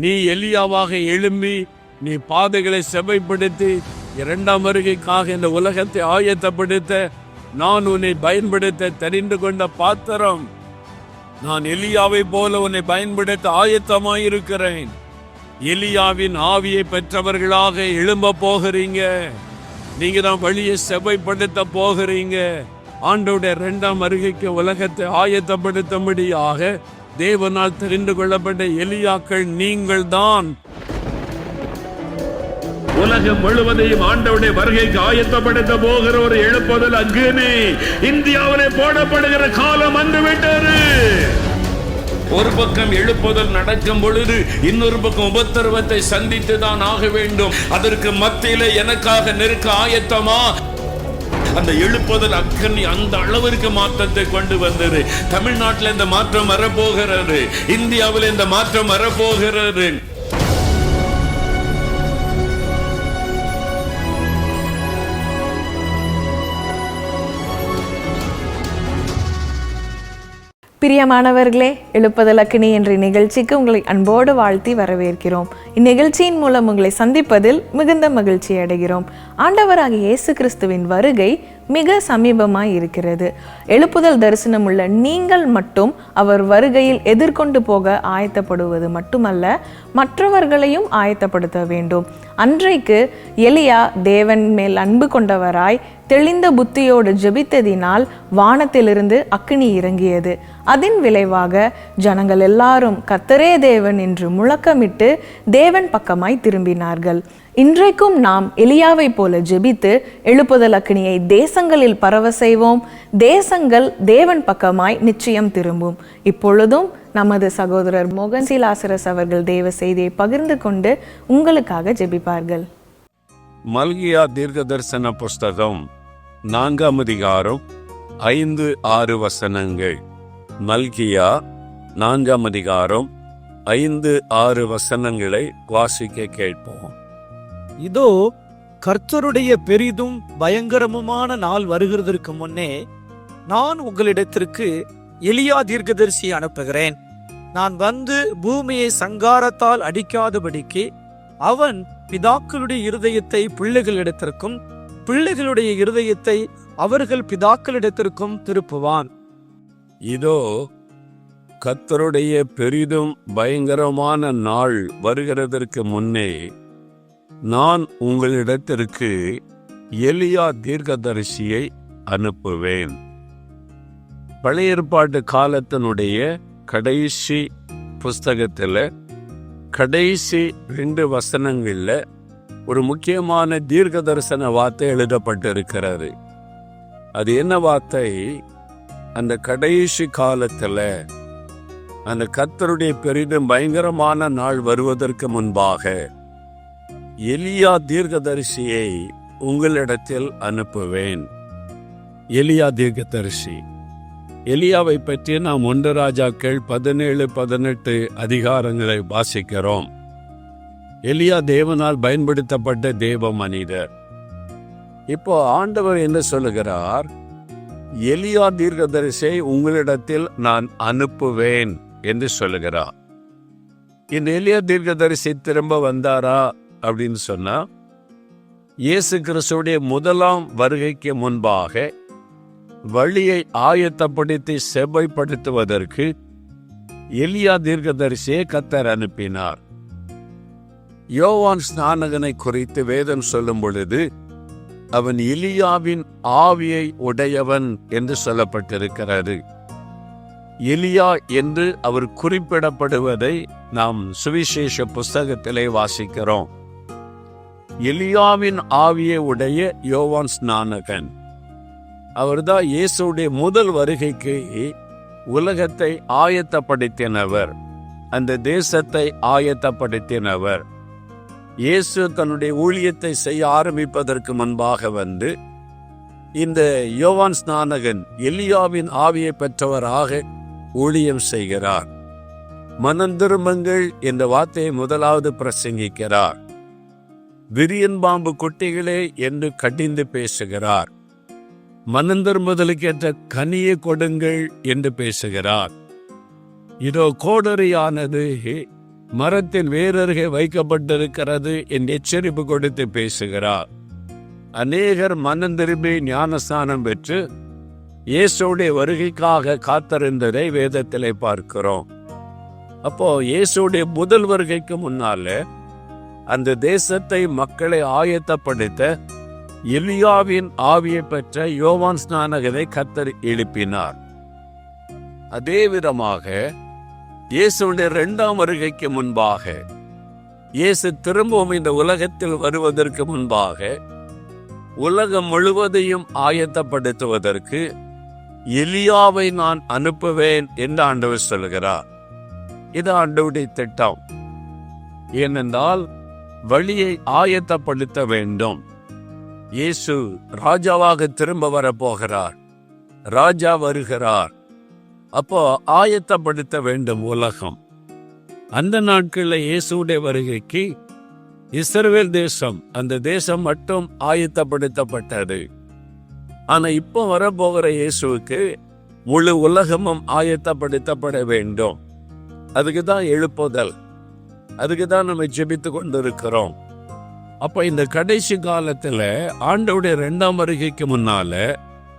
நீ எலியாவாக எழும்பி நீ பாதைகளை செவைப்படுத்தி இரண்டாம் வருகைக்காக இந்த உலகத்தை ஆயத்தப்படுத்த நான் உன்னை பயன்படுத்த தெரிந்து கொண்ட பாத்திரம். நான் எலியாவை போல உன்னை பயன்படுத்த ஆயத்தமாயிருக்கிறேன். எலியாவின் ஆவியை பெற்றவர்களாக எழும்ப போகிறீங்க. நீங்க தான் வழியை செவைப்படுத்த போகிறீங்க. ஆண்டோட இரண்டாம் வருகைக்கு உலகத்தை ஆயத்தப்படுத்தும்படியாக தேவனால் தெரிந்து கொள்ளப்பட்ட எலியாக்கள் நீங்கள் தான் உலகம் முழுவதையும் ஆண்டவுடைய வருகைக்கு ஆயத்தப்படுத்த போகிற ஒரு எழுப்புதல் அங்குமே இந்தியாவிலே போடப்படுகிற காலம் வந்து விட்டது ஒரு பக்கம் எழுப்புதல் நடக்கும் பொழுது இன்னொரு பக்கம் உபத்திரவத்தை சந்தித்து தான் ஆக வேண்டும். அதற்கு மத்தியில எனக்காக நெருக்க ஆயத்தமா? அந்த எழுப்புதல் அக்கனி அந்த அளவிற்கு மாற்றத்தை கொண்டு வந்தது. தமிழ்நாட்டில் இந்த மாற்றம் வரப்போகிறது. இந்தியாவில் இந்த மாற்றம் வரப்போகிறது. பிரியமானவர்களே எழுப்பதல் அக்கினி என்ற நிகழ்ச்சிக்கு உங்களை அன்போடு வாழ்த்தி வரவேற்கிறோம். இந்நிகழ்ச்சியின் மூலம் உங்களை சந்திப்பதில் மிகுந்த மகிழ்ச்சி அடைகிறோம். ஆண்டவராக இயேசு கிறிஸ்துவின் வருகை மிக சமீபமாய் இருக்கிறது. எழுப்புதல் தரிசனம் உள்ள நீங்கள் மட்டும் அவர் வருகையில் எதிர்கொண்டு போக ஆயத்தப்படுவது மட்டுமல்ல மற்றவர்களையும் ஆயத்தப்படுத்த வேண்டும். அன்றைக்கு எலியா தேவன் மேல் அன்பு கொண்டவராய் தெளிந்த புத்தியோடு ஜெபித்ததினால் வானத்திலிருந்து அக்னி இறங்கியது. அதன் விளைவாக ஜனங்கள் எல்லாரும் கத்தரே தேவன் என்று முழக்கமிட்டு தேவன் பக்கமாய் திரும்பினார்கள். இன்றைக்கும் நாம் எலியாவை போல ஜெபித்து எழுப்புதல் அக்கினியை தேசங்களில் பரவ செய்வோம். தேசங்கள் தேவன் பக்கமாய் நிச்சயம் திரும்பும். இப்பொழுதும் நமது சகோதரர் மோகன் சீலாசரஸ் அவர்கள் தேவ செய்தியை பகிர்ந்து கொண்டு உங்களுக்காக ஜெபிப்பார்கள். மல்கியா தீர்க்க தரிசன புஸ்தகம் நான்காம் அதிகாரம் ஐந்து ஆறு வசனங்கள். மல்கியா நான்காம் அதிகாரம் ஐந்து ஆறு வசனங்களை வாசிக்க கேட்போம். இதோ கர்த்தருடைய பெரிதும் பயங்கரமுமான நாள் வருகிறதற்கு முன்னே நான் உங்களிடத்திற்கு எலியா தீர்க்கதரிசி அனுப்புகிறேன். நான் வந்து பூமியை சங்காரத்தால் அடிக்காதபடிக்கு அவன் பிதாக்களுடைய இருதயத்தை பிள்ளைகளிடத்திற்கும் பிள்ளைகளுடைய இருதயத்தை அவர்கள் பிதாக்களிடத்திற்கும் திருப்புவான். இதோ கத்தருடைய பெரிதும் பயங்கரமான நாள் வருகிறதற்கு முன்னே நான் உங்களிடத்திற்கு எலியா தீர்க்கதரிசியை அனுப்புவேன். பழைய ஏற்பாட்டு காலத்தினுடைய கடைசி புஸ்தகத்தில் கடைசி ரெண்டு வசனங்களில் ஒரு முக்கியமான தீர்க்க தரிசன வார்த்தை எழுதப்பட்டிருக்கிறது. அது என்ன வார்த்தை? அந்த கடைசி காலத்தில் அந்த கத்தருடைய பெரிதும் பயங்கரமான நாள் வருவதற்கு முன்பாக எலியா தீர்க்கதரிசியை உங்களிடத்தில் அனுப்புவேன். எலியா தீர்க்கதரிசி எலியாவை பற்றி நாம் ஒன்று ராஜாக்கள் பதினேழு பதினெட்டு அதிகாரங்களை வாசிக்கிறோம். எலியா தேவனால் பயன்படுத்தப்பட்ட தேவ மனிதர். இப்போ ஆண்டவர் என்ன சொல்லுகிறார்? எலியா தீர்க்கதரிசியை உங்களிடத்தில் நான் அனுப்புவேன் என்று சொல்லுகிறார். இந்த எலியா தீர்க்கதரிசி திரும்ப வந்தாரா? அப்படின்னு சொன்னா இயேசு கிறிஸ்துடைய முதலாம் வருகைக்கு முன்பாக வழியை ஆயத்தப்படுத்தி செவ்வைப்படுத்துவதற்கு எலியா தீர்க்கதரிசியை கத்தர் அனுப்பினார். யோவான் ஸ்நானகனை குறித்து வேதம் சொல்லும் பொழுது அவன் எலியாவின் ஆவியை உடையவன் என்று சொல்லப்பட்டிருக்கிறது. எலியா என்று அவர் குறிப்பிடப்படுவதை நாம் சுவிசேஷ புஸ்தகத்திலே வாசிக்கிறோம். எலியாவின் ஆவியை உடைய யோவான் ஸ்நானகன். அவர்தான் இயேசுடைய முதல் வருகைக்கு உலகத்தை ஆயத்தப்படுத்தினவர். அந்த தேசத்தை ஆயத்தப்படுத்தினவர். இயேசு தன்னுடைய ஊழியத்தை செய்ய ஆரம்பிப்பதற்கு முன்பாக வந்து இந்த யோவான் ஸ்நானகன் எலியாவின் ஆவியை பெற்றவராக ஊழியம் செய்கிறார். மனந்திரும்பங்கள் என்ற வார்த்தையை முதலாவது பிரசங்கிக்கிறார். விரியன் பாம்பு குட்டிகளே என்று கடிந்து பேசுகிறார். மனந்திரும்புதலுக்கேற்ற கனியை கொடுங்கள் என்று பேசுகிறார். இதோ கோடரியானது மரத்தின் வேரருகே வைக்கப்பட்டிருக்கிறது என்று எச்சரிப்பு கொடுத்து பேசுகிறார். அநேகர் மனம் திரும்பி ஞானஸ்தானம் பெற்று இயேசுடைய வருகைக்காக காத்திருந்ததை வேதத்திலே பார்க்கிறோம். அப்போ இயேசுடைய முதல் வருகைக்கு முன்னால அந்த தேசத்தை மக்களை ஆயத்தப்படுத்த எலியாவின் ஆவியை பெற்ற யோவான் ஸ்நானகரை கத்தர் எழுப்பினார். அதே விதமாக இயேசுடைய இரண்டாம் வருகைக்கு முன்பாக இயேசு திரும்பவும் இந்த உலகத்தில் வருவதற்கு முன்பாக உலகம் முழுவதையும் ஆயத்தப்படுத்துவதற்கு எலியாவை நான் அனுப்புவேன் என்று ஆண்டவர் சொல்கிறார். இது ஆண்டவுடைய திட்டம். ஏனென்றால் வழியை ஆயத்தப்படுத்த வேண்டும். இயேசு ராஜாவாக திரும்ப வரப்போகிறார். ராஜா வருகிறார். அப்போ ஆயத்தப்படுத்த வேண்டும் உலகம். அந்த நாட்களில் இயேசுடைய வருகைக்கு இஸ்ரேல் தேசம் அந்த தேசம் மட்டும் ஆயத்தப்படுத்தப்பட்டது. ஆனா இப்போ வரப்போகிற இயேசுவுக்கு முழு உலகமும் ஆயத்தப்படுத்தப்பட வேண்டும். அதுக்கு தான் எழுப்புதல். அதுக்கு தான் நம்ம ஜெபித்து கொண்டிருக்கிறோம். அப்போ இந்த கடைசி காலத்தில் ஆண்டவுடைய ரெண்டாம் வருகைக்கு முன்னால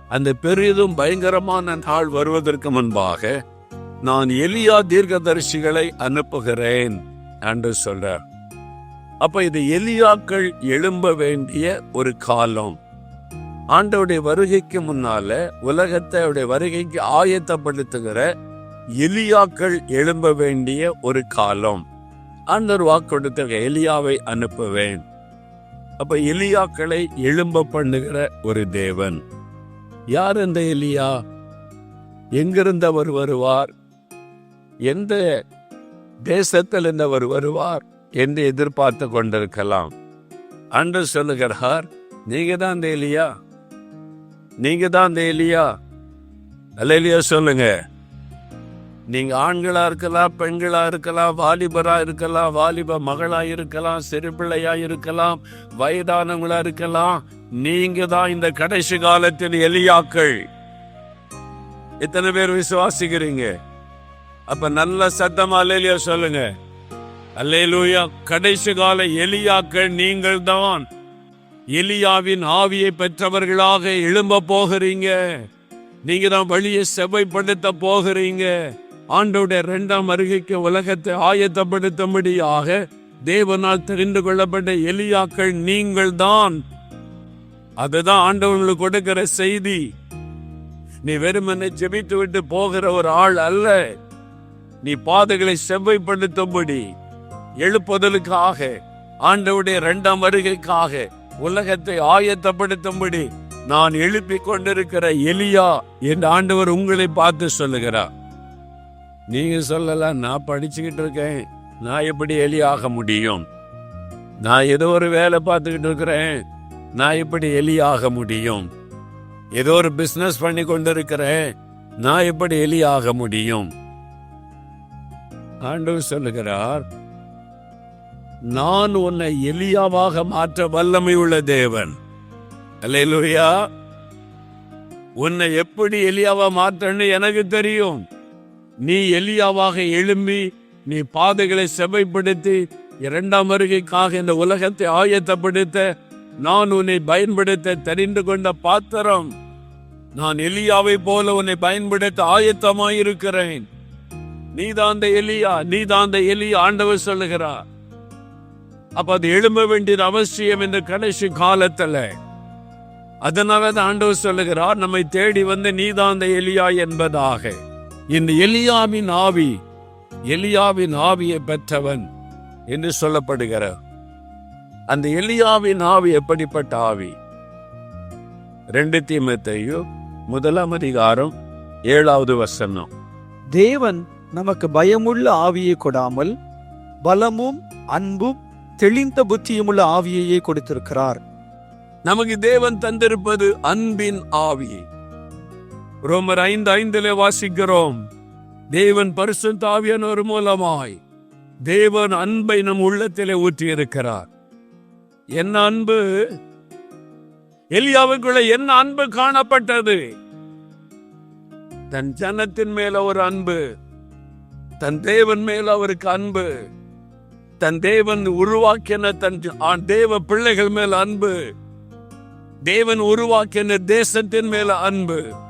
அந்த பெரிதும் பயங்கரமான நாள் வருவதற்கு முன்பாக நான் எலியா தீர்க்கதரிசிகளை அனுப்புகிறேன் என்று சொல்றார். அப்ப இது எலியாக்கள் எழும்ப வேண்டிய ஒரு காலம். ஆண்டவுடைய வருகைக்கு முன்னால உலகத்தை அவருடைய வருகைக்கு ஆயத்தப்படுத்துகிற எலியாக்கள் எழும்ப வேண்டிய ஒரு காலம். ஆண்டர் வாக்கு எலியாவை அனுப்புவேன். அப்ப எலியாக்களை எழும்ப பண்ணுகிற ஒரு தேவன். யார் இந்த எலியா? எங்கிருந்து அவர் வருவார்? எந்த தேசத்தில் இருந்தவர் வருவார் என்று எதிர்பார்த்து கொண்டிருக்கலாம். அன்று சொல்லுகிறார் நீங்க தான் இந்த எலியா? நீங்க தான் அந்த எலியா? அல்லையா சொல்லுங்க. நீங்க ஆண்களா இருக்கலாம் பெண்களா இருக்கலாம் வாலிபரா இருக்கலாம் வாலிப மகளா இருக்கலாம் சிறுபிள்ளையா இருக்கலாம் வயதானவங்களா இருக்கலாம் நீங்க தான் இந்த கடைசி காலத்தின் எலியாக்கள். எத்தனை பேர் விசுவாசிக்கிறீங்க? அப்ப நல்ல சத்தமா அல்லையா சொல்லுங்க. அல்லேலூயா கடைசி கால எலியாக்கள் நீங்கள் தான். எலியாவின் ஆவியை பெற்றவர்களாக எழும்ப போகிறீங்க. நீங்க தான் வழியை செவ்வைப்படுத்த போகிறீங்க. ஆண்டோடைய இரண்டாம் வருகைக்கு உலகத்தை ஆயத்தப்படுத்தும்படியாக தேவனால் தெரிந்து கொள்ளப்பட்ட எலியாக்கள் நீங்கள் தான் அதுதான் ஆண்டவங்களுக்கு கொடுக்கிற செய்தி. நீ வெறுமனை ஜெபித்து விட்டு போகிற ஒரு ஆள் அல்ல. நீ பாதைகளை செவ்வைப்படுத்தும்படி எழுப்புதலுக்காக ஆண்டவுடைய இரண்டாம் வருகைக்காக உலகத்தை ஆயத்தப்படுத்தும்படி நான் எழுப்பிக் கொண்டிருக்கிற எலியா என்று ஆண்டவர் உங்களை பார்த்து சொல்லுகிறார். நீங்க சொல்லலாம் நான் படிச்சுக்கிட்டு இருக்கேன். நான் எப்படி எலியாக முடியும்? நான் ஏதோ ஒரு வேலை பார்த்துக்கிட்டு இருக்கிறேன். நான் எப்படி எலியாக முடியும்? ஏதோ ஒரு பிசினஸ் பண்ணி கொண்டிருக்கிறேன். நான் எப்படி எலியாக முடியும்? ஆண்டவர் சொல்லுகிறார் நான் உன்னை எலியாவாக மாற்ற வல்லமை உள்ள தேவன். அல்லேலூயா. உன்னை எப்படி எலியாவா மாற்றன்னு எனக்கு தெரியும். நீ எலியாவாக எழும்பி நீ பாதைகளை செவைப்படுத்தி இரண்டாம் வருகைக்காக இந்த உலகத்தை ஆயத்தப்படுத்த நான் உன்னை பயன்படுத்த தெரிந்து கொண்ட பாத்திரம். நான் எலியாவை போல உன்னை பயன்படுத்த ஆயத்தமாயிருக்கிறேன். நீ தாந்த எலியா நீ தாந்த எலியா ஆண்டவர் சொல்லுகிறார் அப்ப அது எழும்ப வேண்டியது அவசியம் இந்த கடைசி காலத்துல. அதனாலதான் ஆண்டவர் சொல்லுகிறார் நம்மை தேடி வந்து நீதான் அந்த எலியா என்பதாக. இந்த எலியாவின் ஆவி எலியாவின் ஆவியை பெற்றவன் என்று சொல்லப்படுகிறார் அந்த எலியாவின் ஆவி எப்படிப்பட்ட ஆவி? ரெண்டு தீமத்தையும் முதலாம் அதிகாரம் ஏழாவது வசனம். தேவன் நமக்கு பயமுள்ள ஆவியை கொடாமல் பலமும் அன்பும் தெளிந்த புத்தியுமுள்ள ஆவியையே கொடுத்திருக்கிறார். நமக்கு தேவன் தந்திருப்பது அன்பின் ஆவி. ரோமர் ஐந்து ஐந்திலே வாசிக்கிறோம். தேவன் பரிசுத்த மூலமாய் தேவன் அன்பை நம் உள்ளத்திலே ஊற்றியிருக்கிறார். என்ன அன்பு? எலியாவுக்குள்ள என்ன அன்பு காணப்பட்டது? தன் ஜனத்தின் மேல ஒரு அன்பு தன் தேவன் மேல அவருக்கு அன்பு தன் தேவன் உருவாக்கின தன் தேவ பிள்ளைகள் மேல் அன்பு தேவன் உருவாக்கின தேசத்தின் மேல அன்பு.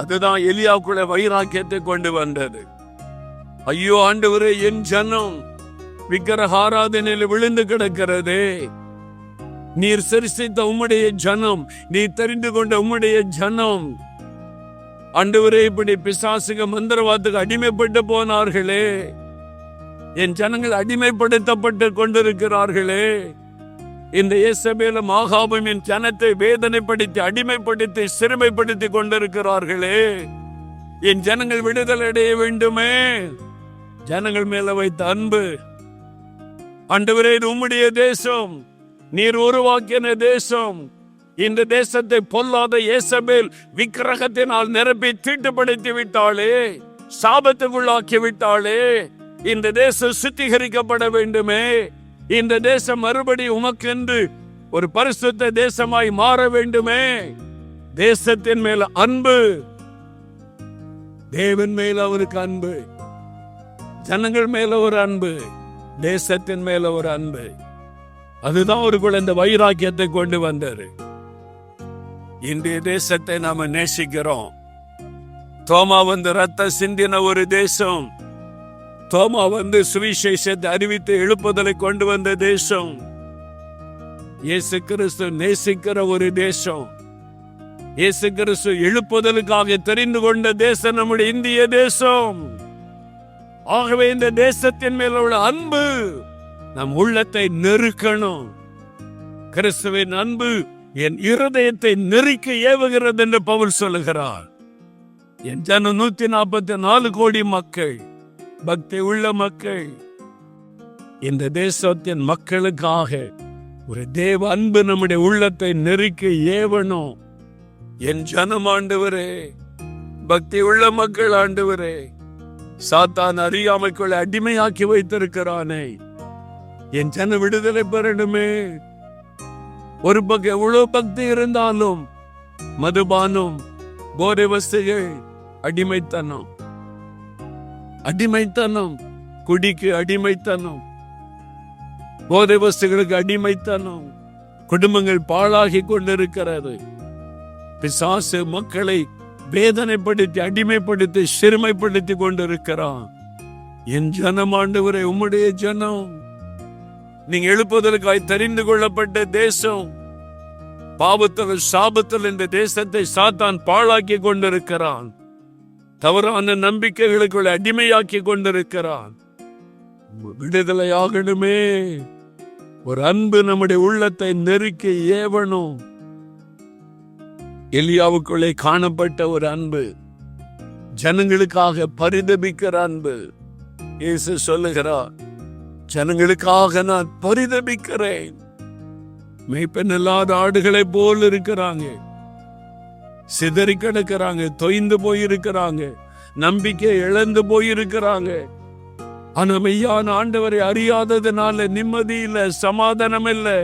அதுதான் எலியாவுக்குள்ள வைராக்கியத்தை கொண்டு வந்தது. ஐயோ ஆண்டவரே என் ஜனம் விக்கிரஹாராதனையில் விழுந்து கிடக்கிறதே. நீர் சரிசித்த உம்முடைய ஜனம் நீ தெரிந்து கொண்ட உம்முடைய ஜனம். ஆண்டவரே இப்படி பிசாசுக மந்திரவாதத்துக்கு அடிமைப்பட்டு போனார்களே. என் ஜனங்கள் அடிமைப்படுத்தப்பட்டு கொண்டிருக்கிறார்களே. இந்த இயேசபேலும் ஆகாபும் என் ஜனத்தை வேதனைப்படுத்தி அடிமைப்படுத்தி சிறுமைப்படுத்தி கொண்டிருக்கிறார்களே. என் ஜனங்கள் விடுதலை அடைய வேண்டுமே. ஜனங்கள் மேல வைத்த அன்பு. அண்டவரே இது உம்முடைய தேசம். நீர் உருவாக்கின தேசம். இந்த தேசத்தை பொல்லாத இயேசபேல் விக்கிரகத்தினால் நிரப்பி தீட்டுப்படுத்தி விட்டாளே. சாபத்துக்குள்ளாக்கி விட்டாளே. இந்த தேசம் சுத்திகரிக்கப்பட வேண்டுமே. இந்த தேசம் மறுபடி உமக்கென்று ஒரு பரிசுத்த தேசமாய் மாற வேண்டுமே. தேசத்தின் மேல அன்பு. தேவன் மேல அவருக்கு அன்பு. ஜனங்கள் மேல ஒரு அன்பு. தேசத்தின் மேல ஒரு அன்பு. அதுதான் ஒரு இந்த வைராக்கியத்தை கொண்டு வந்தாரு இன்றைய தேசத்தை நாம நேசிக்கிறோம். தோமா வந்து ரத்த சிந்தின ஒரு தேசம். தோமா வந்து சுவிசேஷத்தை அறிவித்து எழுப்புதலை கொண்டு வந்த தேசம். இயேசு கிறிஸ்து நேசிக்கிற ஒரு தேசம். இயேசு கிறிஸ்து எழுப்புதலுக்காக தெரிந்து கொண்ட தேசம் நம்முடைய இந்திய தேசம். ஆகவே இந்த தேசத்தின் மேல உள்ள அன்பு நம் உள்ளத்தை நெருக்கணும். கிறிஸ்துவின் அன்பு என் இருதயத்தை நெருக்க ஏவுகிறது என்று பவுல் சொல்லுகிறார். என் ஜனம் நூத்தி நாற்பத்தி நாலு கோடி மக்கள் பக்தி உள்ள மக்கள். இந்த தேசத்தின் மக்களுக்காக ஒரு தேவ அன்பு நம்முடைய உள்ளத்தை நெருக்க ஏவணும். என் ஜனம் ஆண்டவரே பக்தி உள்ள மக்கள் ஆண்டவரே சாத்தான் அறியாமைக்குள்ள அடிமையாக்கி வைத்திருக்கிறானே. என் ஜன விடுதலை பெறணுமே. ஒரு பக்கம் எவ்வளவு பக்தி இருந்தாலும் மதுபானம் போதை வசதிகள் அடிமைத்தனம். அடிமைத்தனம் குடிக்கு அடிமைத்தனம் போதை வஸ்துகளுக்கு அடிமைத்தனம் குடும்பங்கள் பாழாகி கொண்டிருக்கிறது. பிசாசு மக்களை வேதனைப்படுத்தி அடிமைப்படுத்தி சிறுமைப்படுத்தி கொண்டிருக்கிறான். என் ஜனம் ஆண்டவரே உம்முடைய ஜனம். நீங்க எழுப்புவதற்காய் தெரிந்து கொள்ளப்பட்ட தேசம். பாவத்தில் சாபத்தில் இந்த தேசத்தை சாத்தான் பாழாக்கி கொண்டிருக்கிறான். தவறான நம்பிக்கைகளுக்குள் அடிமையாக்கி கொண்டிருக்கிறான். விடுதலை ஆகணுமே ஒரு அன்பு நம்முடைய உள்ளத்தை நெருக்கி ஏவணும். எலியாவுக்குள்ளே காணப்பட்ட ஒரு அன்பு ஜனங்களுக்காக பரிதபிக்கிற அன்பு. இயேசு சொல்லுகிறார் ஜனங்களுக்காக நான் பரிதபிக்கிறேன். மெய்ப்பெண் இல்லாத ஆடுகளை போல் இருக்கிறாங்க. சிதறி கிடக்கிறாங்க தொய்ந்து போயிருக்கிறாங்க நம்பிக்கை இழந்து போயிருக்கிறாங்க. ஆனா மெய்யான ஆண்டவரை அறியாததுனால நிம்மதி இல்ல சமாதானம் இல்லை.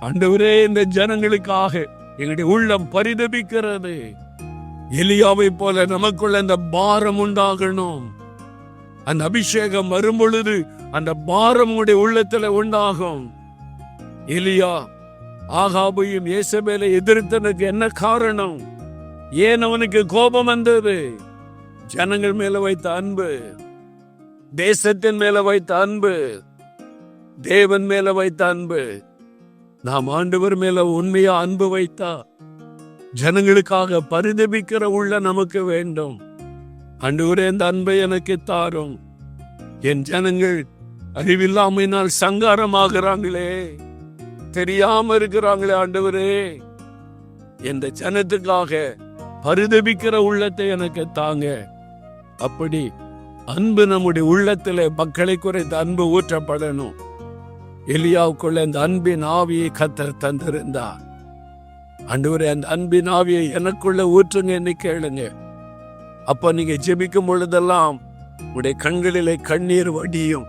ஆண்டவரே இந்த ஜனங்களுக்காக எங்களுடைய உள்ளம் பரிதபிக்கிறது. எலியாவை போல நமக்குள்ள அந்த பாரம் உண்டாகணும். அந்த அபிஷேகம் வரும் பொழுது அந்த பாரம் உடைய உள்ளத்துல உண்டாகும். எலியா ஆகாபையும் இயேசபேலை எதிர்த்தனுக்கு என்ன காரணம்? ஏன் அவனுக்கு கோபம் வந்தது? ஜனங்கள் மேல வைத்த அன்பு தேசத்தின் மேல வைத்த அன்பு தேவன் மேல வைத்த அன்பு. நாம் ஆண்டவர் மேல உண்மையா அன்பு வைத்தா ஜனங்களுக்காக பரிதபிக்கிற உள்ள நமக்கு வேண்டும். ஆண்டவரே இந்த அன்பை எனக்கு தாரும். என் ஜனங்கள் அறிவில்லாமையினால் சங்காரமாகிறாங்களே. தெரியாம இருக்கிறாங்களே ஆண்டவரே. இந்த ஜனத்துக்காக பரிதபிக்கிற உள்ளத்தை எனக்கு தாங்க. அப்படி அன்பு நம்முடைய உள்ளத்தில் மக்களை குறைந்த அன்பு ஊற்றப்படணும். எலியாவுக்குள்ள இந்த அன்பின் ஆவியை கத்தர் தந்திருந்தார். அன்றுவரே அந்த அன்பின் ஆவியை எனக்குள்ள ஊற்றுங்க என்று கேளுங்க. அப்ப நீங்க ஜெபிக்கும் பொழுதெல்லாம் உடைய கண்களிலே கண்ணீர் வடியும்.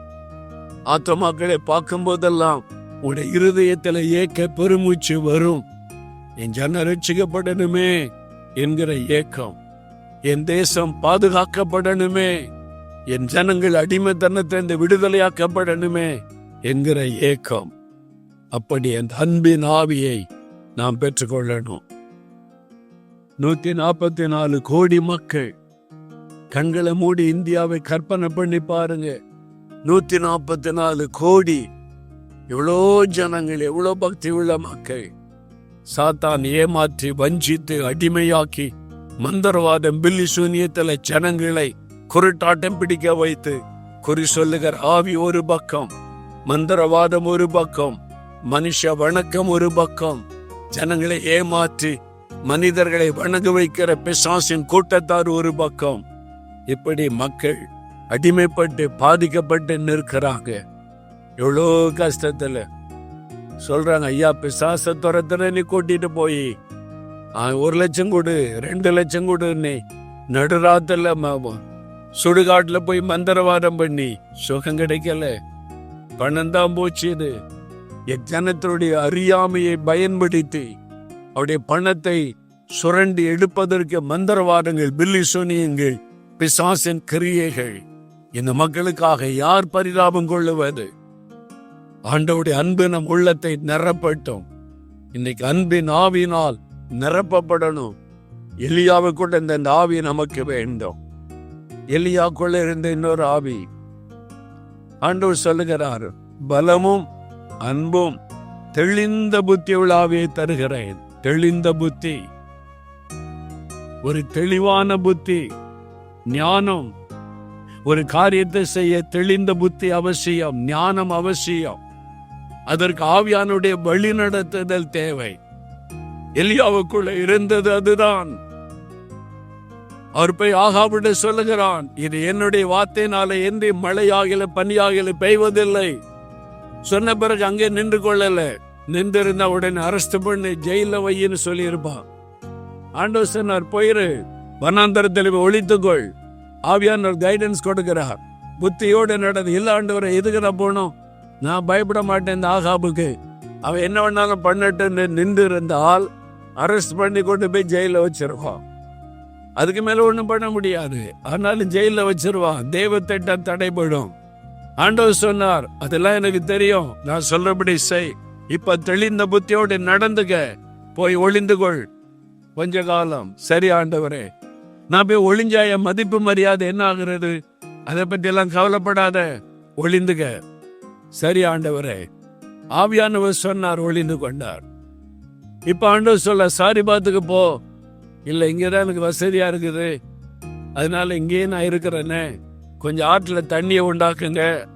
ஆத்மாக்களை பார்க்கும் போதெல்லாம் உடைய இருதயத்துல ஏக்க பெருமூச்சு வரும். என் ஜன ரட்சிக்கப்படணுமே என்கிற ஏக்கம். என் தேசம் பாதுகாக்கப்படணுமே. என் ஜனங்கள் அடிமைத்தனத்தை இந்த விடுதலையாக்கப்படணுமே என்கிற ஏக்கம். அப்படி அந்த அன்பின் ஆவியை நாம் பெற்றுக்கொள்ளணும். நூத்தி நாற்பத்தி நாலு கோடி மக்கள் கண்களை மூடி இந்தியாவை கற்பனை பண்ணி பாருங்க. நூத்தி நாற்பத்தி நாலு கோடி எவ்வளோ ஜனங்கள் எவ்வளோ பக்தி உள்ள மக்கள். சாத்தான் ஏமாற்றி வஞ்சித்து அடிமையாக்கி மந்திரவாதம் பில்லி சூனியத்தில் ஜனங்களை குருட்டாட்டம் பிடிக்க வைத்து குறி சொல்லுகிற ஆவி ஒரு பக்கம் மந்திரவாதம் ஒரு பக்கம் மனுஷ வணக்கம் ஒரு பக்கம். ஜனங்களை ஏமாற்றி மனிதர்களை வணங்க வைக்கிற பிசாசின் கூட்டத்தார் ஒரு பக்கம். இப்படி மக்கள் அடிமைப்பட்டு பாதிக்கப்பட்டு நிற்கிறாங்க. எவ்வளோ கஷ்டத்தில். சொல்கிறாங்க ஐயா பிசாச துரத்துல நீ கூட்டிட்டு போய். ஒரு லட்சம் கொடு ரெண்டு லட்சம் கொடுன்னு. நடுராத்தில் ம- சுடுகாட்டில் போய் மந்திரவாதம் பண்ணி சுகம் கிடைக்கல. பணம் தான் போச்சு இது. எஜனத்தினுடைய அறியாமையை பயன்படுத்தி அவருடைய பணத்தை சுரண்டி எடுப்பதற்கு மந்திரவாதங்கள் பில்லி சோனியங்கள் பிசாசின் கிரியைகள் இந்த மக்களுக்காக யார் பரிதாபம் கொள்ளுவது? ஆண்டவுடைய அன்பு நம் உள்ளத்தை நிரப்பட்டும். இன்னைக்கு அன்பின் ஆவியினால் நிரப்பப்படணும். எலியாவை கூட இந்த ஆவி நமக்கு வேண்டும். எலியாக்குள்ள இருந்த இன்னொரு ஆவி. ஆண்டவர் சொல்லுகிறார் பலமும் அன்பும் தெளிந்த புத்தி உள்ள ஆவியை தருகிறேன். தெளிந்த புத்தி. ஒரு தெளிவான புத்தி ஞானம். ஒரு காரியத்தை செய்ய தெளிந்த புத்தி அவசியம் ஞானம் அவசியம். அதற்கு ஆவியானுடைய வழிநடத்துதல் தேவை. எலியாவுக்குள்ள இருந்தது அதுதான். அவர் போய் ஆகாவிட சொல்லுகிறான் இது என்னுடைய வார்த்தையினால எந்த மழையாகல பனியாகல பெய்வதில்லை. சொன்ன பிறகு அங்கே நின்று கொள்ளல. நின்றிருந்த உடனே அரெஸ்ட் பண்ணி ஜெயில வையின்னு சொல்லியிருப்பான். ஆண்டவர் சொன்னார் போயிரு வனாந்தரத்தில் ஒழித்துக்கொள் ஒளித்துக்கொள். ஆவியானவர் கைடன்ஸ் கொடுக்கிறார். புத்தியோடு நடந்து இல்ல ஆண்டவரை எதுக்கு நான் போனோம். நான் பயப்பட மாட்டேன் இந்த ஆகாபுக்கு அவன் என்ன வேணாலும் பண்ணட்டுன்னு நின்று இருந்தால் அரெஸ்ட் பண்ணி கொண்டு போய் ஜெயில வச்சிருவான். அதுக்கு மேல ஒன்றும் பண்ண முடியாது. ஆனாலும் ஜெயில வச்சிருவான். தெய்வ திட்டம் தடைபடும். ஆண்டவர் சொன்னார் அதெல்லாம் எனக்கு தெரியும். நான் சொல்றபடி செய். இப்ப தெளிந்த புத்தியோடு நடந்துக்க. போய் ஒளிந்து கொள். கொஞ்ச காலம். சரி ஆண்டவரே. நான் போய் ஒளிஞ்சா என் மதிப்பு மரியாதை என்ன ஆகுறது? அதை பற்றியெல்லாம் எல்லாம் கவலைப்படாத. ஒளிந்துக சரி ஆண்டவரே. ஆவியானவர் சொன்னார் ஒளிந்து கொண்டார். இப்ப ஆண்டவர் சொல்ல சாரி பாத்துக்கு போ. இல்ல இங்கதான் எனக்கு வசதியா இருக்குது. அதனால இங்கேயே நான் இருக்கிறேனே. கொஞ்சம் ஆற்றுல தண்ணியை உண்டாக்குங்க.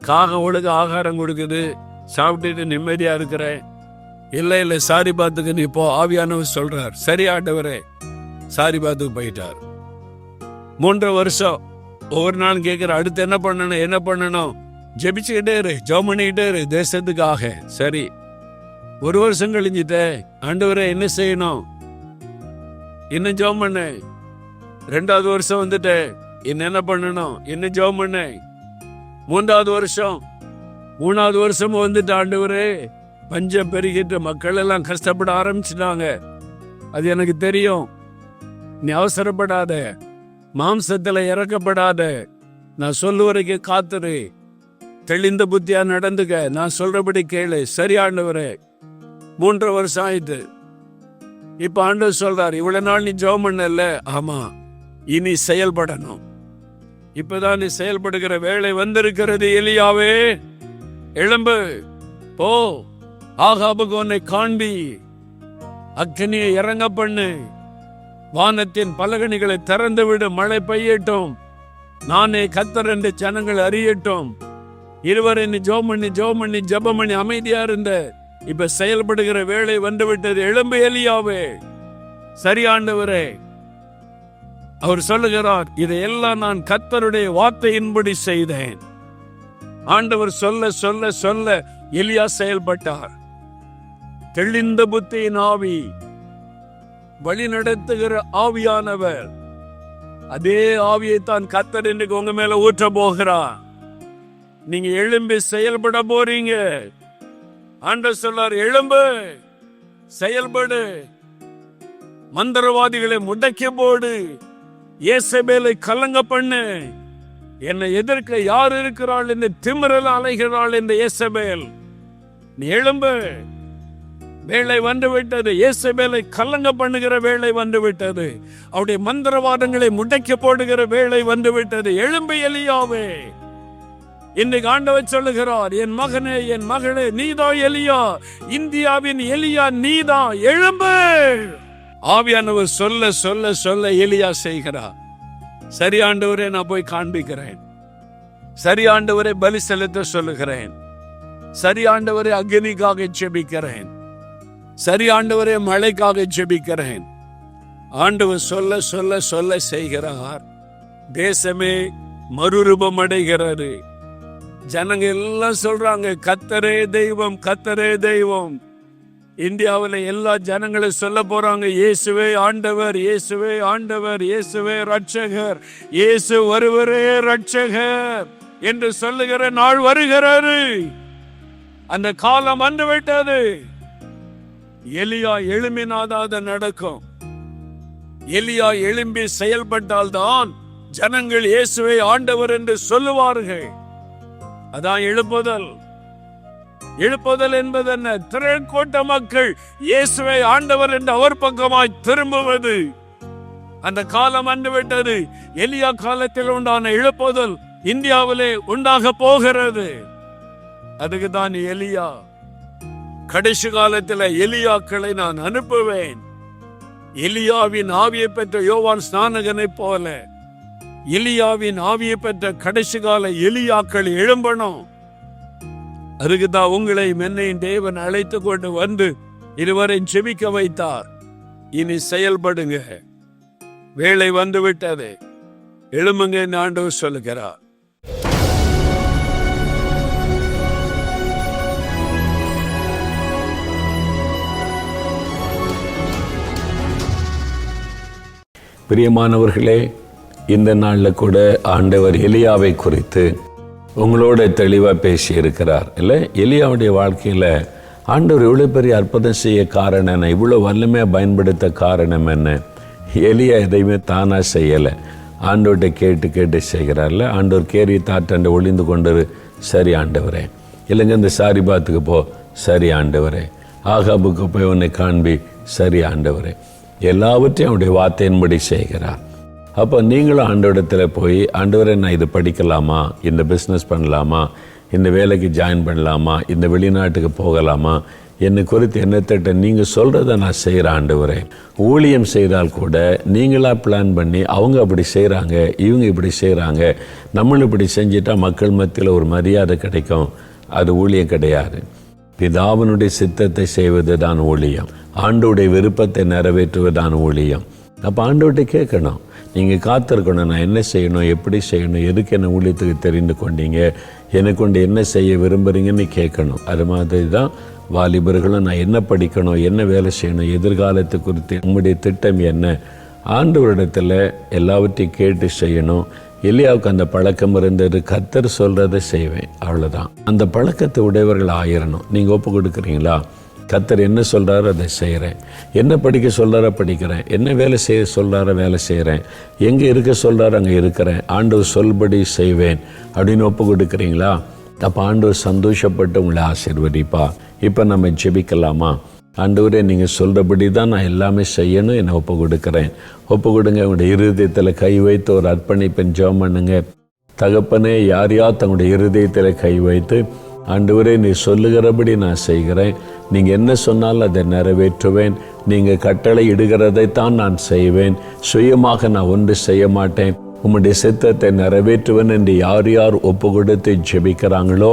காகம் ஒழுக ஆகாரம் கொடுக்குது. சாப்பிட்டுட்டு நிம்மதியா இருக்கிறேன். இல்லை இல்லை சாரி பார்த்துக்கு நீ போ. ஆவியானவர் சொல்றார் சரி ஆண்டவரே. சாரி பார்த்துக்கு போயிட்டார். மூன்று வருஷம். ஒவ்வொரு நாளும் கேட்குற அடுத்து என்ன பண்ணணும் என்ன பண்ணணும்? ஜெபிச்சுக்கிட்டே இரு ஜெபம் பண்ணிக்கிட்டே இரு தேசத்துக்காக. சரி. ஒரு வருஷம் கழிஞ்சிட்ட ஆண்டவரே என்ன செய்யணும்? இன்னும் ஜெபம் பண்ணு ரெண்டாவது வருஷம் வந்துட்டு இன்னும் என்ன பண்ணணும்? இன்னும் ஜெபம் பண்ணு மூன்றாவது வருஷம். மூணாவது வருஷம் வந்துட்டு ஆண்டவரே. பஞ்சம் பெருகிட்டு மக்கள் எல்லாம் கஷ்டப்பட ஆரம்பிச்சிட்டாங்க. அது எனக்கு தெரியும். நீ அவசரப்படாத. மாம்சத்தில் இறக்கப்படாத. நான் சொல்லுவரைக்கு காத்துரு. தெளிந்த புத்தியா நடந்துக. நான் சொல்றபடி கேளு. சரியாண்டவரே மூன்று வருஷம் ஆயிட்டு. இப்ப ஆண்டவர் சொல்றார் இவ்வளவு நாள் நீ ஜோம் பண்ணல. ஆமா. இனி செயல்படணும். இப்பதான் நீ செயல்படுகிற வேலை வந்திருக்கிறது எலியாவே. எழும்பு. போ. ஆகாபுக்கு உன்னை காண்பி. அக்னியை இறங்க பண்ணு. வானத்தின் பலகணிகளை திறந்து விடு. மழை பெய்யட்டும். நானே கத்தர் என்று ஜனங்கள் அறியட்டும். இருவரை நீ ஜோம் பண்ணி ஜோம் பண்ணி ஜெபம் பண்ணி அமைதியா இருந்த. இப்ப செயல்படுகிற வேலை வந்துவிட்டது. எலும்பு எழும்பு எலியாவே. சரியாண்டவரே அவர் சொல்லுகிறார் இதையெல்லாம் நான் கத்தருடைய வார்த்தையின்படி செய்தேன். ஆண்டவர் சொல்ல சொல்ல சொல்ல எலியா செயல்பட்டார். தெளிந்த புத்தியின் ஆவி வழி நடத்துகிற ஆவியானவர் அதே ஆவியை தான் கத்தர் இன்னைக்கு உங்க மேல ஊற்ற போகிறார். நீங்க எழும்பி செயல்பட போறீங்க. ஆண்டர் சொல்லார் எழும்பு செயல்படு. மந்திரவாதிகளை முடக்கி போடு. இயேசபேலை கலங்க பண்ணு. என்னை எதிர்க்க யார் இருக்கிறாள் என்று திமிரல் அலைகிறாள் இந்த இயேசபேல் நீ எழும்பு. வேலை வந்து விட்டது இயேசபேலை கலங்க பண்ணுகிற வேலை வந்து விட்டது அவருடைய மந்திரவாதங்களை முடக்கி போடுகிற வேலை வந்து விட்டது எழும்பு எலியாவே. இன்னைக்கு ஆண்டவர் சொல்லுகிறார் என் மகனே என் மகளே நீதான் எலியா. இந்தியாவின் எலியா நீதான். எழும்பு. ஆவியானவர் சொல்ல சொல்ல சொல்ல எலியா செய்கிறார். சரி ஆண்டவரே நான் போய் காண்பிக்கிறேன். சரி ஆண்டவரே பலி செலுத்த சொல்லுகிறேன். சரி ஆண்டவரே அக்னிக்காக ஜெபிக்கிறேன். சரி ஆண்டவரே மழைக்காக ஜெபிக்கிறேன். ஆண்டவர் சொல்ல சொல்ல சொல்ல செய்கிறார். தேசமே மறுரூபம் அடைகிறது ஜனங்க எல்லாம் சொல்றாங்க கத்தரே தெய்வம் கத்தரே தெய்வம். இந்தியாவில் எல்லா ஜனங்களும் சொல்ல போறாங்க இயேசுவே ஆண்டவர் இயேசுவே ஆண்டவர் இயேசுவே ரட்சகர் இயேசு வருவரே ரட்சகர் என்று சொல்லுகிற நாள் வருகிறாரு அந்த காலம் வந்து விட்டது எலியா எழும்பினாதான் நடக்கும். எலியா எழும்பி செயல்பட்டால்தான் ஜனங்கள் இயேசுவை ஆண்டவர் என்று சொல்லுவார்கள். அதான் எழுப்புதல். எழுப்புதல் என்பது என்ன திரள்கோட்ட மக்கள் இயேசுவை ஆண்டவர் என்று அவர் பக்கமாய் திரும்புவது. அந்த காலம் வந்துவிட்டது எலியா காலத்தில் உண்டான எழுப்புதல் இந்தியாவிலே உண்டாக போகிறது. அதுக்கு தான் எலியா. கடைசி காலத்தில் எலியாக்களை நான் அனுப்புவேன். எலியாவின் ஆவியை பெற்ற யோவான் ஸ்நானகனை போல. எலியாவின் ஆவியை பெற்ற கடைசி கால எலியாக்கள் எழும்பணும். அதுக்குதான் உங்களை மென்னையும் தேவன் அழைத்து கொண்டு வந்து இருவரை செபிக்க வைத்தார். இனி செயல்படுங்க. வேலை வந்து விட்டது எழுமுங்க ஆண்டவர் சொல்லுகிறார். பிரியமானவர்களே இந்த நாளில் கூட ஆண்டவர் எலியாவை குறித்து உங்களோட தெளிவாக பேசியிருக்கிறார் இல்லை எலியாவுடைய வாழ்க்கையில் ஆண்டவர் இவ்வளோ பெரிய அற்புதம் செய்ய காரணம் என்ன? இவ்வளோ வல்லமையாக பயன்படுத்த காரணம் என்ன? எலியா எதையுமே தானாக செய்யலை. ஆண்டவர்கிட்ட கேட்டு கேட்டு செய்கிறார்ல ஆண்டவர் கேரி தாட்டாண்ட ஒளிந்து கொண்டு சரி ஆண்டவரே. இல்லைங்க இந்த சாரி பாத்துக்கு போ. சரி ஆண்டவரே. ஆகாபுக்கு போய் உன்னை காண்பி. சரி ஆண்டவரே. எல்லாவற்றையும் அவருடைய வார்த்தையின்படி செய்கிறார். அப்போ நீங்களும் ஆண்டவரிடத்தில் போய் ஆண்டவரை நான் இது படிக்கலாமா? இந்த பிஸ்னஸ் பண்ணலாமா? இந்த வேலைக்கு ஜாயின் பண்ணலாமா? இந்த வெளிநாட்டுக்கு போகலாமா? என்னை குறித்து என்ன நீங்கள் சொல்கிறத நான் செய்கிறேன் ஆண்டவரே. ஊழியம் செய்தால் கூட நீங்களாக பிளான் பண்ணி அவங்க அப்படி செய்கிறாங்க இவங்க இப்படி செய்கிறாங்க நம்மளும் இப்படி செஞ்சிட்டா மக்கள் மத்தியில் ஒரு மரியாதை கிடைக்கும். அது ஊழியம் கிடையாது. பிதாவினுடைய சித்தத்தை செய்வது தான் ஊழியம். ஆண்டோடைய விருப்பத்தை நிறைவேற்றுவது தான் ஊழியம். அப்போ ஆண்டோட்டை கேட்கணும். நீங்கள் காத்திருக்கணும். நான் என்ன செய்யணும்? எப்படி செய்யணும்? எதுக்கு என்ன ஊழியத்துக்கு தெரிந்து கொண்டீங்க? எனக்கு கொண்டு என்ன செய்ய விரும்புகிறீங்கன்னு கேட்கணும். அது மாதிரி தான் வாலிபர்களும் நான் என்ன படிக்கணும்? என்ன வேலை செய்யணும்? எதிர்காலத்தை குறித்து உங்களுடைய திட்டம் என்ன? ஆண்டவரிடத்தில் எல்லாவற்றையும் கேட்டு செய்யணும். எலியாவுக்கு அந்த பழக்கம் இருந்தது. கத்தர் சொல்கிறத செய்வேன். அவ்வளோதான் அந்த பழக்கத்தை உடையவர்கள் ஆயிரணும். நீங்கள் ஒப்பு கொடுக்குறீங்களா? கத்தர் என்ன சொல்கிறாரோ அதை செய்கிறேன் என்ன படிக்க சொல்கிறாரோ படிக்கிறேன். என்ன வேலை செய்ய சொல்கிறாரோ வேலை செய்கிறேன் எங்கே இருக்க சொல்கிறாரோ அங்கே இருக்கிறேன். ஆண்டவர் சொல்படி செய்வேன். அப்படின்னு ஒப்பு கொடுக்குறீங்களா? அப்போ ஆண்டவர் சந்தோஷப்பட்டு உங்களை ஆசிர்வதிப்பா. இப்போ நம்ம ஜெபிக்கலாமா? ஆண்டவரே நீங்கள் சொல்கிறபடி தான் நான் எல்லாமே செய்யணும் என்னை ஒப்பு கொடுக்குறேன். ஒப்பு கொடுங்க உங்களுடைய இருதயத்தில் கை வைத்து ஒரு அர்ப்பணிப்பெண் ஜெபம் பண்ணுங்க. தகப்பனே யார் யார் தங்களுடைய இருதயத்தில் கை வைத்து ஆண்டவரே நீ சொல்லுகிறபடி நான் செய்கிறேன். நீங்கள் என்ன சொன்னாலும் அதை நிறைவேற்றுவேன். நீங்கள் கட்டளை இடுகிறதைத்தான் நான் செய்வேன். சுயமாக நான் ஒன்று செய்ய மாட்டேன். உம்முடைய சித்தத்தை நிறைவேற்றுவேன் என்று யார் யார் ஒப்பு கொடுத்து ஜெபிக்கிறாங்களோ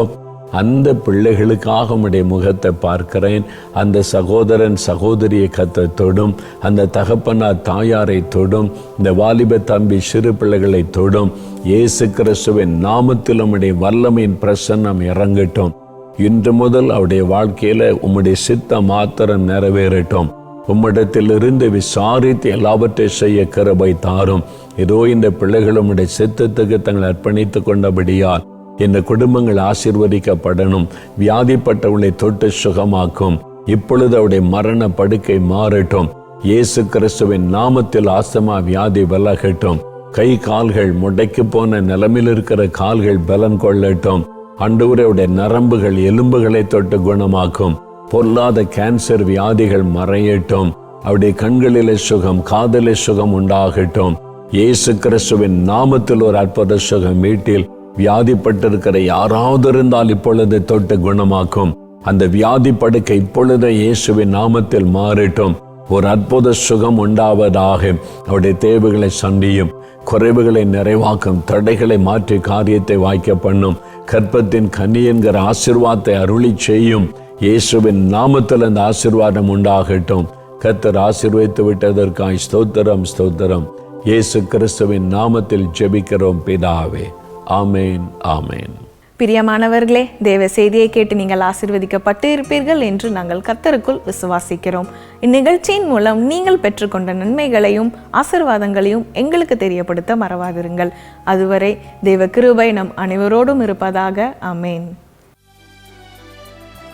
அந்த பிள்ளைகளுக்காக உம்முடைய முகத்தை பார்க்கிறேன். அந்த சகோதரன் சகோதரியை கத்த தொடும். அந்த தகப்பனார் தாயாரை தொடும். இந்த வாலிப தம்பி சிறு பிள்ளைகளை தொடும். இயேசு கிறிஸ்துவின் நாமத்தில் உம்முடைய வல்லமையின் பிரசன்னம் இறங்கட்டும். இன்று முதல் அவருடைய வாழ்க்கையில உம்முடைய சித்த மாத்திரம் நிறைவேறட்டும். உம்மிடத்திலிருந்து விசாரித்து எல்லாவற்றை செய்ய கிருபை தாரும். இதோ இந்த பிள்ளைகள் உம்முடைய சித்தத்துக்கு தங்களை அர்ப்பணித்துக் கொண்டபடியால் இந்த குடும்பங்கள் ஆசீர்வதிக்கப்படணும். வியாதிப்பட்டவளை தொட்டு சுகமாக்கும். இப்பொழுது அவருடைய மரண படுக்கை மாறட்டும். இயேசு கிறிஸ்துவின் நாமத்தில் ஆஸ்தமா வியாதி விலகட்டும். கை கால்கள் முடைக்கு போன நிலமில் இருக்கிற கால்கள் பலன் கொள்ளட்டும். அண்டவருடைய நரம்புகள் எலும்புகளை தொட்டு குணமாக்கும். பொல்லாத கேன்சர் வியாதிகள் மறையட்டும். அவருடைய கண்களிலே சுகம் காதலே சுகம் உண்டாகட்டும். இயேசு கிறிஸ்துவின் நாமத்தில் ஒரு அற்புத சுகம் வீட்டில் வியாதிப்பட்டிருக்கிற யாராவது இருந்தால் இப்பொழுது தொட்டு குணமாக்கும். அந்த வியாதி படுக்கை இப்பொழுது இயேசுவின் நாமத்தில் மாறட்டும். ஒரு அற்புத சுகம் உண்டாவதாக அவருடைய தேவைகளை சந்தியும் குறைவுகளை நிறைவாக்கும் தடைகளை மாற்றி காரியத்தை வாய்க்க பண்ணும் கற்பத்தின் கனி என்கிற ஆசிர்வாதத்தை அருளி செய்யும் இயேசுவின் நாமத்தில் அந்த ஆசிர்வாதம் உண்டாகட்டும். கர்த்தர் ஆசிர்வதித்து விட்டதற்காய் ஸ்தோத்திரம் ஸ்தோத்திரம். இயேசு கிறிஸ்துவின் நாமத்தில் ஜெபிக்கிறோம் பிதாவே. ஆமேன் ஆமேன். பிரியமானவர்களே தேவ செய்தியை கேட்டு நீங்கள் ஆசிர்வதிக்கப்பட்டு இருப்பீர்கள் என்று நாங்கள் கர்த்தருக்குள் விசுவாசிக்கிறோம். இந்நிகழ்ச்சியின் மூலம் நீங்கள் பெற்றுக்கொண்ட நன்மைகளையும் ஆசிர்வாதங்களையும் எங்களுக்கு தெரியப்படுத்த மறவாதிருங்கள். அதுவரை தேவ கிருபை நம் அனைவரோடும் இருப்பதாக ஆமேன்.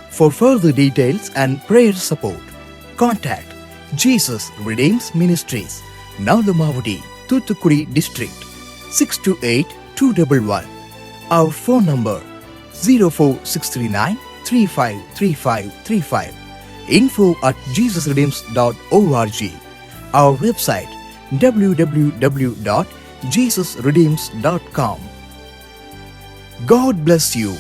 For further details and prayer support, contact Jesus Redeems Ministries, Nalumavudi, Thuthukudi District, 628-211. Our phone number 04639 353535. Info at jesusredeems.org. Our website www.jesusredeems.com. God bless you.